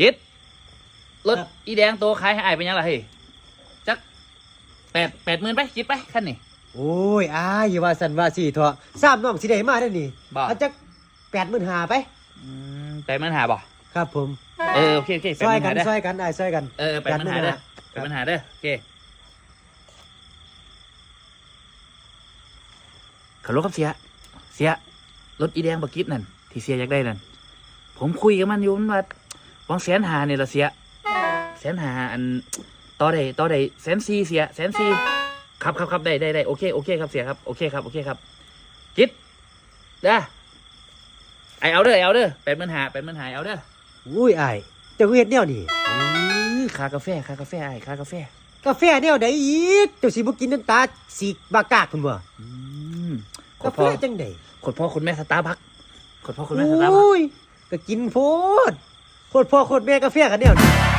จิตรถครับ อีแดงตัวขายให้อายเป็นยังไงเฮ้ยจักแปดแปดหมื่นไปจิตไปขั้นนี่ โอ้ยอ้ายอย่าว่าสันว่าสี่เถอะสามน้องสิได้มาได้อนี่บ่ เอาจักแปดหมื่นหาไป อืมแปดหมื่นหาบ่ครับผม เออโอเคโอเคแปดซหอยมื่นกัหานเด้อซอยกันอ้ายซอยกัน เออแปดหมื่นหาเด้อแปดหมื่นหาเด้อโอเคขับรถกับเสีย เสียรถอีแดงบักกิดนั่นที่เสียอยากได้นั่นผมคุยกับมันอยู่มันว่า วังแสนหาเนี่ยละเสียแสนหาอันต่อได้ต่อได้แสนสี่เสียแสนสี่ครับครับครับได้ได้ได้โอเคโอเคครับเสียครับโอเคครับโอเคครับกิดเด้อไอเอาเด้อไอเอาเด้อแปดหมื่นหาแปดหมื่นหาเอาเด้ออุ้ยไอ้าเจะเฮ็ดแนวนี่อื้อคากาแฟคากาแฟไอคากาแฟกาแฟแนวใดอีกเจ้าสิบ่กินน้ำตาสีบากากพุ่นบ่กาแฟจังได๋ขดพ่อคุณแม่สตาร์บัคขดพ่อคุณแม่สตาร์บัคก็กินโพด โคตรพ่อโคตรแม่กาแฟกันแนวนี่